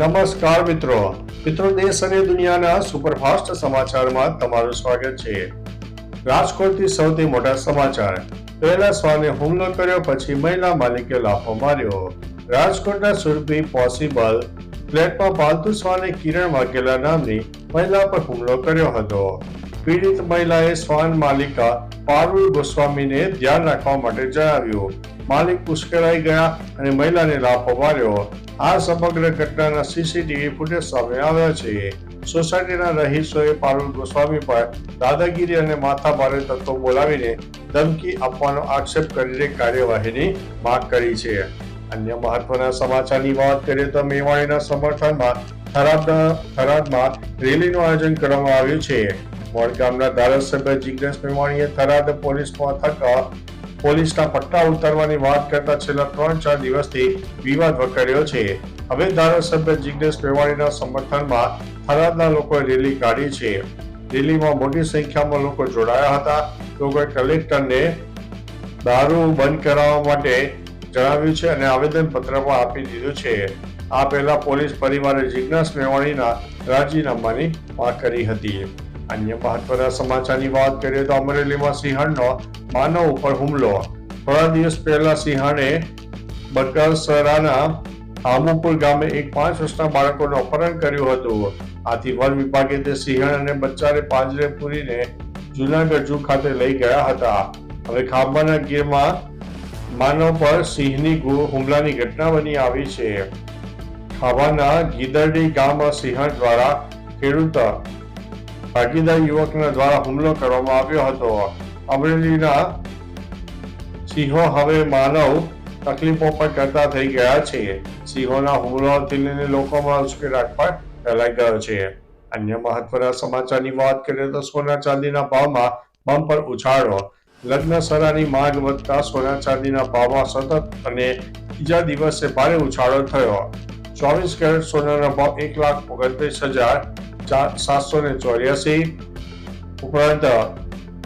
નમસ્કાર મિત્રો. મિત્રો, દેશ અને દુનિયાના સુપરફાસ્ટ સમાચારમાં તમારું સ્વાગત છે. રાજકોટથી સૌથી મોટા સમાચાર. પહેલા સ્વાને હુમલો કર્યો, પછી મહિલા માલિકે લાફો માર્યો. રાજકોટના સુરભી પોસિબલ ફ્લેટમાં પાલતુ શ્વાને કિરણ વાઘેલા નામની મહિલા પર હુમલો કર્યો હતો. પીડિત મહિલાએ શ્વાન માલિકા પારુલ ગોસ્વામીને ધ્યાન રાખવા માટે જણાવ્યું. માલિક ઉશ્કેરાઈ ગયા અને મહિલાને લાફો માર્યો. આ સમગ્ર ઘટનાના સીસીટીવી ફૂટેજ સામે આવ્યા છે. સોસાયટીના રહીશોએ પારુલ ગોસ્વામી પર દાદાગીરી અને માથાભારે તત્વો બોલાવીને ધમકી આપવાનો આક્ષેપ કરીને કાર્યવાહીની માંગ કરી છે. અન્ય મહત્વના સમાચારની વાત કરીએ તો મેવાણીના સમર્થનમાં થરાદના થરાદમાં રેલીનું આયોજન કરવામાં આવ્યું છે. વડગામના ધારાસભ્ય જિજ્ઞેશ મેવાણીએ થરાદ પોલીસ મથક પોલીસના પટ્ટા ઉતારવાની વાત કરતા છેલ્લા ત્રણ ચાર દિવસથી વિવાદ વકર્યો છે. હવે ધારાસભ્ય જિજ્ઞેશ મેવાણીના સમર્થનમાં થરાદના લોકોએ રેલી કાઢી છે. રેલીમાં મોટી સંખ્યામાં લોકો જોડાયા હતા. લોકોએ કલેક્ટરને દારૂ બંધ કરાવવા માટે જણાવ્યું છે અને આવેદનપત્ર પણ આપી દીધું છે. આ પહેલા પોલીસ પરિવારે જિજ્ઞાસ મેવાણીના રાજીનામાની માંગ કરી હતી. અન્ય મહત્વના સમાચારની વાત કરીએ તો અમરેલીમાં સિંહણનો માનવ ઉપર હુમલો. થોડા દિવસ પહેલા સિંહણે બરકાસરાના આમુપુર ગામે એક પાંચ વર્ષના બાળકોનું અપહરણ કર્યું હતું. આથી વન વિભાગે તે સિંહણ અને બચ્ચાને પાંજરે પૂરીને જુનાગઢ ઝૂ ખાતે લઈ ગયા હતા. હવે ખાંભાના ગીરમાં માનવ પર સિંહની હુમલાની ઘટના બની આવી છે. ખાંભાના ગીદરડી ગામમાં સિંહણ દ્વારા ખેડૂત ભાગીદાર યુવકના દ્વારા હુમલો કરવામાં આવ્યો હતો. અમરેલીના સિંહો હવે માનવ તકલીફો પણ કરતા થઈ ગયા છે. સિંહોના હુમલાથી લઈને લોકોમાં ઉશ્કેરાટ પણ ફેલાઈ ગયો છે. અન્ય મહત્વના સમાચારની વાત કરીએ તો સોના ચાંદીના ભાવમાં બમ્પર ઉછાળો. લગ્ન સરાની માંગ વધતા સોના ચાંદીના ભાવમાં સતત અને બીજા દિવસે ભારે ઉછાળો થયો. ચોવીસ કેરેટ સોનાના ભાવ એક લાખ ઓગણત્રીસ હજાર સાતસો ને ચોર્યાસી ઉપરાંત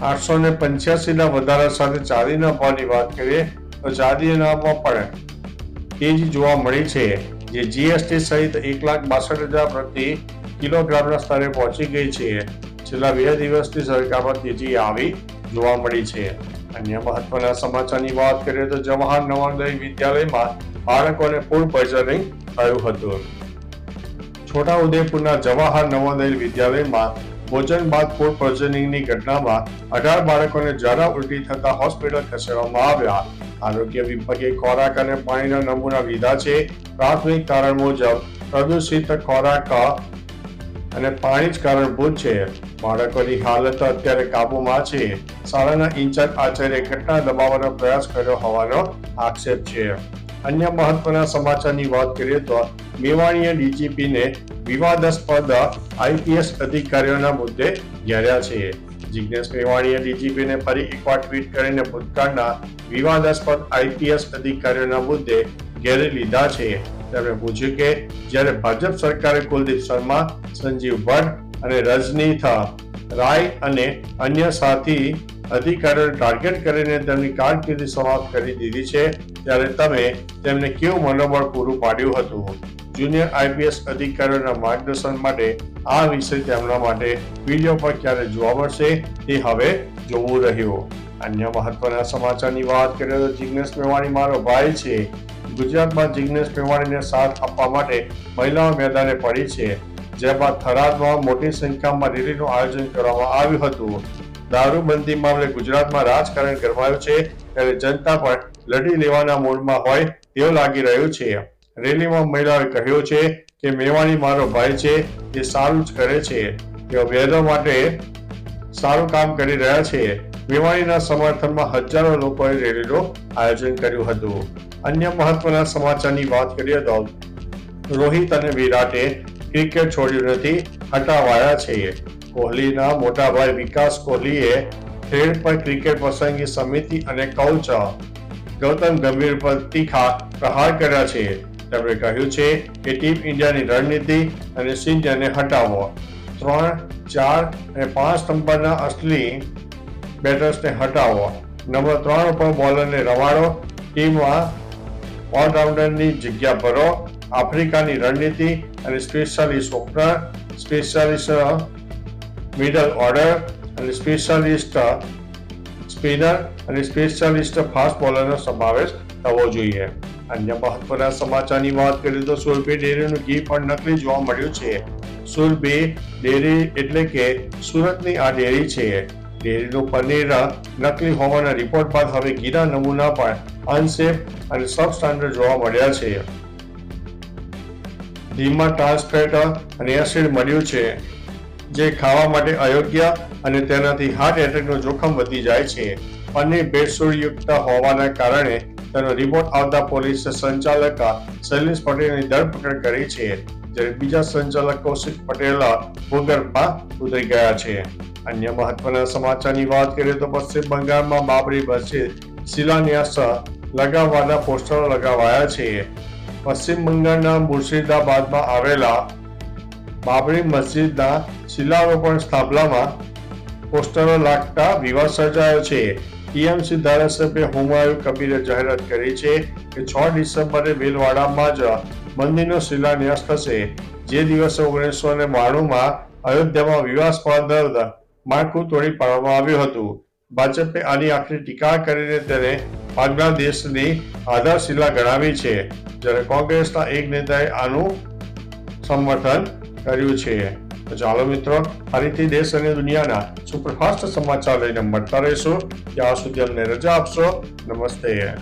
આઠસો ને પંચ્યાસી ના વધારા સાથે ચાંદીના ભાવની વાત કરીએ તો ચાંદીના ભાવમાં પણ તેજી જોવા મળી છે જે જીએસટી સહિત એક લાખ બાસઠ હજાર પ્રતિ કિલોગ્રામના સ્તરે પહોંચી ગઈ છે. છેલ્લા બે દિવસથી સરકારમાં તેજી આવી જોવા મળી છે. અન્ય મહત્વના સમાચારની વાત કરીએ તો જવાહર નવોદય વિદ્યાલયમાં બાળકોને ફૂડ પોઈઝનિંગ થયું હતું. છોટાઉદેપુરના જવાહર નવોદય વિદ્યાલયમાં ભોજન બાદ ફૂડ પોઈઝનિંગની ઘટનામાં અઢાર બાળકોને ઝાડા ઉલટી થતા હોસ્પિટલ ખસેડવામાં આવ્યા. આરોગ્ય વિભાગે ખોરાક અને પાણીના નમૂના લીધા છે. પ્રાથમિક કારણ મુજબ પ્રદૂષિત ખોરાક અને પાણી જ કારણભૂત છે. બાળકોની હાલત અત્યારે કાબુમાં છે. શાળાના ઇન્ચાર્જ આચાર્ય ઘટના દબાવવાનો પ્રયાસ કર્યો હોવાનો આક્ષેપ છે. અન્ય મહત્વના સમાચારની વાત કરીએ તો મેવાણીએ ડીજીપીને વિવાદાસ્પદ આઈપીએસ અધિકારીઓના મુદ્દે ઘેર્યા છે. જિજ્ઞેશ મેવાણીએ ડીજીપીને ફરી એકવાર ટ્વીટ કરીને ભૂતકાળના વિવાદાસ્પદ આઈપીએસ અધિકારીઓના મુદ્દે ઘેરી લીધા છે. તેમણે પૂછ્યું કે જ્યારે ભાજપ સરકારે કુલદીપ શર્મા, સંજીવ ભટ્ટ અને રજનીથ રાય અને અન્ય સાથી અધિકારીઓને ટાર્ગેટ કરીને તેમની કારકિર્દી સમાપ્ત કરી દીધી છે ત્યારે તમે તેમને કેવું મનોબળ પૂરું પાડ્યું હતું? જુનિયર આઈપીએસ અધિકારીઓના માર્ગદર્શન માટે આ વિષય તેમના માટે વીડિયો પર ક્યારે જોવા મળશે તે હવે જોવું રહ્યું. અન્ય મહત્વના સમાચારની વાત કરીએ તો જિગ્નેશ મેવાણી મારો ભાઈ છે. ગુજરાતમાં જિગ્નેશ મેવાણીને સાથ આપવા માટે મહિલાઓ મેદાને પડી છે. જે બાદ થરાદમાં મોટી સંખ્યામાં રેલીનું આયોજન કરવામાં આવ્યું હતું. દારૂબંધી મામલે ગુજરાતમાં રાજકારણ ગરમાયું છે, ત્યારે જનતા પણ લડી લેવાના મૂડમાં હોય તેવું લાગી રહ્યું છે. રેલીમાં મહિલાઓએ કહ્યું છે કે, મેવાણી મારો ભાઈ છે, એ સારું જ કરે છે. તેઓ બહેનો માટે સારું કામ કરી રહ્યા છે. મેવાણીના સમર્થનમાં હજારો લોકોએ રેલીનું આયોજન કર્યું હતું. અન્ય મહત્વના સમાચારની વાત કરીએ તો, રોહિત અને વિરાટે ક્રિકેટ છોડ્યું નથી, હટાવાયા છે. કોહલીના મોટા ભાઈ વિકાસ કોહલીએ ખેડ પર ક્રિકેટ પસંદગી સમિતિ અને કોચ ગૌતમ ગંભીર પર તીખા પ્રહાર કર્યા છે. તેમણે કહ્યું છે કે ટીમ ઇન્ડિયાની રણનીતિ અને સિંધિયાને હટાવો ત્રણ, ચાર અને પાંચ નંબરના અસલી બેટર્સને હટાવો નંબર ત્રણ ઉપર બોલરને રવાડો. ટીમમાં ઓલરાઉન્ડરની જગ્યા ભરો. આફ્રિકાની રણનીતિ અને specialist opener specialist middle order અને સ્પેશિયાલિસ્ટ સ્પિનર અને સ્પેશિયાલિસ્ટ ફાસ્ટ બોલરનો સમાવેશ થવો જોઈએ. અન્ય મહત્વના સમાચારની વાત કરીએ તો સુરભી ડેરીનું ઘી પણ નકલી જોવા મળ્યું છે. સુરભી ડેરી એટલે કે સુરતની આ ડેરી છે. ડેરીનું પનીર નકલી હોવાના રિપોર્ટ બાદ હવે ઘીના નમૂના પણ અનસેફ અને સબ સ્ટાન્ડર્ડ જોવા મળ્યા છે. ઘીમાં ટ્રાન્સફેટ અને એસિડ મળ્યું છે, જે ખાવા માટે અયોગ્ય અને તેનાથી હાર્ટ એટેકનું જોખમ વધી જાય છે. અને ભેળસેળયુક્ત હોવાના કારણે તેનો રિપોર્ટ આવતા પોલીસે સંચાલક શૈલેષ પટેલની ધરપકડ કરી છે, જ્યારે બીજા સંચાલક કૌશિક પટેલ ભૂગર્ભમાં ઉતરી ગયા છે. અન્ય મહત્વના સમાચારની વાત કરીએ તો પશ્ચિમ બંગાળમાં બાબરી મસ્જિદ શિલાન્યાસ લગાવવાના પોસ્ટરો લગાવાયા છે. પશ્ચિમ બંગાળના મુર્શિદાબાદમાં આવેલા બાબરી મસ્જિદના શિલારોપણ સ્થાપનામાં પોસ્ટરો લાગતા વિવાદ સર્જાયો છે. ટીએમસી ધારાસભ્ય હુમાયુ કબીરે જાહેરાત કરી છે કે છ ડિસેમ્બરે ભીલવાડામાં જ મંદિરનો શિલાન્યાસ થશે. જે દિવસે ઓગણીસો ને બાણુંમાં અયોધ્યામાં વિવાદાસ્પદ માળખું તોડી પાડવામાં આવ્યું હતું. ભાજપે આની આખરી ટીકા કરીને તેને બાંગ્લાદેશની આધારશિલા ગણાવી છે. જ્યારે કોંગ્રેસના એક નેતાએ આનું સમર્થન કર્યું છે. ચાલો મિત્રો, ફરીથી દેશ અને દુનિયાના સુપરફાસ્ટ સમાચાર લઈને મળતા રહીશું. ત્યાં સુધી અમને રજા આપશો. નમસ્તે.